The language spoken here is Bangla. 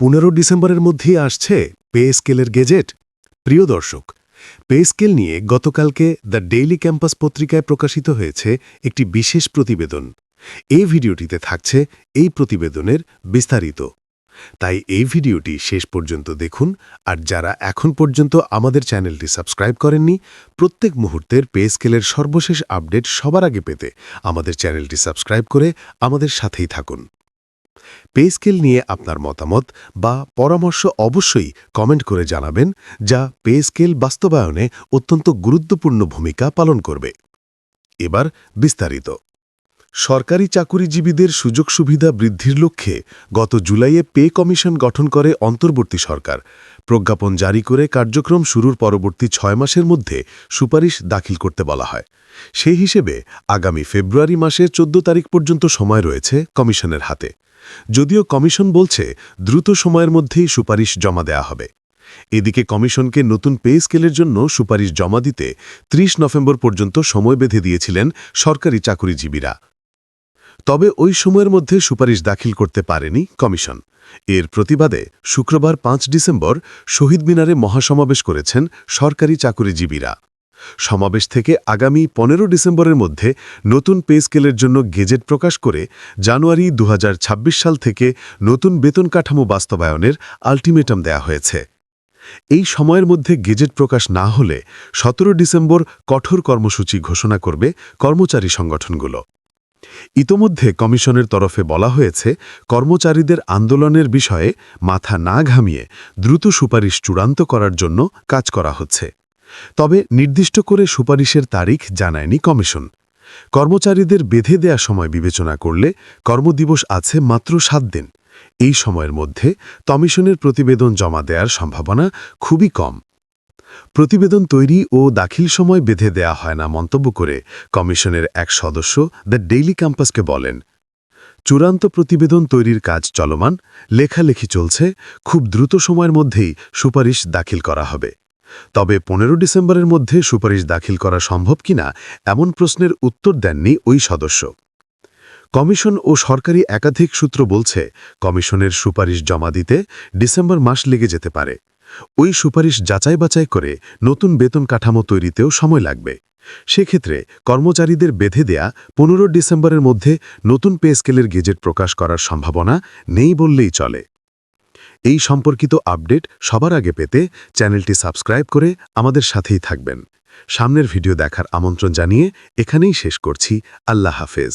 পনেরো ডিসেম্বরের মধ্যেই আসছে পে স্কেলের গেজেট। প্রিয় দর্শক পে স্কেল নিয়ে গতকালকে দ্য ডেইলি ক্যাম্পাস পত্রিকায় প্রকাশিত হয়েছে একটি বিশেষ প্রতিবেদন। এই ভিডিওটিতে থাকছে এই প্রতিবেদনের বিস্তারিত। তাই এই ভিডিওটি শেষ পর্যন্ত দেখুন আর যারা এখন পর্যন্ত আমাদের চ্যানেলটি সাবস্ক্রাইব করেননি, প্রত্যেক মুহূর্তের পে স্কেলের সর্বশেষ আপডেট সবার আগে পেতে আমাদের চ্যানেলটি সাবস্ক্রাইব করে আমাদের সাথেই থাকুন। পে স্কেল নিয়ে আপনার মতামত বা পরামর্শ অবশ্যই কমেন্ট করে জানাবেন, যা পে স্কেল বাস্তবায়নে অত্যন্ত গুরুত্বপূর্ণ ভূমিকা পালন করবে। এবার বিস্তারিত। সরকারি চাকুরিজীবীদের সুযোগ সুবিধা বৃদ্ধির লক্ষ্যে গত জুলাইয়ে পে কমিশন গঠন করে অন্তর্বর্তী সরকার। প্রজ্ঞাপন জারি করে কার্যক্রম শুরুর পরবর্তী ছয় মাসের মধ্যে সুপারিশ দাখিল করতে বলা হয়। সেই হিসেবে আগামী ফেব্রুয়ারি মাসের চোদ্দ তারিখ পর্যন্ত সময় রয়েছে কমিশনের হাতে। যদিও কমিশন বলছে দ্রুত সময়ের মধ্যেই সুপারিশ জমা দেয়া হবে। এদিকে কমিশনকে নতুন পে স্কেলের জন্য সুপারিশ জমা দিতে ৩০ নভেম্বর পর্যন্ত সময় বেঁধে দিয়েছিলেন সরকারি চাকুরিজীবীরা। তবে ওই সময়ের মধ্যে সুপারিশ দাখিল করতে পারেনি কমিশন। এর প্রতিবাদে শুক্রবার পাঁচ ডিসেম্বর শহীদ মিনারে মহাসমাবেশ করেছেন সরকারি চাকুরিজীবীরা। সমাবেশ থেকে আগামী পনেরো ডিসেম্বরের মধ্যে নতুন পে স্কেলের জন্য গেজেট প্রকাশ করে জানুয়ারি দু হাজার ছাব্বিশ সাল থেকে নতুন বেতন কাঠামো বাস্তবায়নের আলটিমেটাম দেয়া হয়েছে। এই সময়ের মধ্যে গেজেট প্রকাশ না হলে সতেরো ডিসেম্বর কঠোর কর্মসূচি ঘোষণা করবে কর্মচারী সংগঠনগুলো। ইতোমধ্যে কমিশনের তরফে বলা হয়েছে, কর্মচারীদের আন্দোলনের বিষয়ে মাথা না ঘামিয়ে দ্রুত সুপারিশ চূড়ান্ত করার জন্য কাজ করা হচ্ছে। তবে নির্দিষ্ট করে সুপারিশের তারিখ জানায়নি কমিশন। কর্মচারীদের বেঁধে দেয়া সময় বিবেচনা করলে কর্মদিবস আছে মাত্র সাত দিন। এই সময়ের মধ্যে কমিশনের প্রতিবেদন জমা দেওয়ার সম্ভাবনা খুবই কম। প্রতিবেদন তৈরি ও দাখিল সময় বেঁধে দেয়া হয় না মন্তব্য করে কমিশনের এক সদস্য দ্য ডেইলি ক্যাম্পাসকে বলেন, চূড়ান্ত প্রতিবেদন তৈরির কাজ চলমান, লেখালেখি চলছে, খুব দ্রুত সময়ের মধ্যেই সুপারিশ দাখিল করা হবে। তবে পনেরো ডিসেম্বরের মধ্যে সুপারিশ দাখিল করা সম্ভব কিনা এমন প্রশ্নের উত্তর দেননি ওই সদস্য। কমিশন ও সরকারি একাধিক সূত্র বলছে, কমিশনের সুপারিশ জমা দিতে ডিসেম্বর মাস লেগে যেতে পারে। ওই সুপারিশ যাচাই বাছাই করে নতুন বেতন কাঠামো তৈরিতেও সময় লাগবে। সেক্ষেত্রে কর্মচারীদের বেঁধে দেয়া পনেরো ডিসেম্বরের মধ্যে নতুন পে স্কেলের গেজেট প্রকাশ করার সম্ভাবনা নেই বললেই চলে। এই সম্পর্কিত আপডেট সবার আগে পেতে চ্যানেলটি সাবস্ক্রাইব করে আমাদের সাথেই থাকবেন। সামনের ভিডিও দেখার আমন্ত্রণ জানিয়ে এখানেই শেষ করছি। আল্লাহ হাফেজ।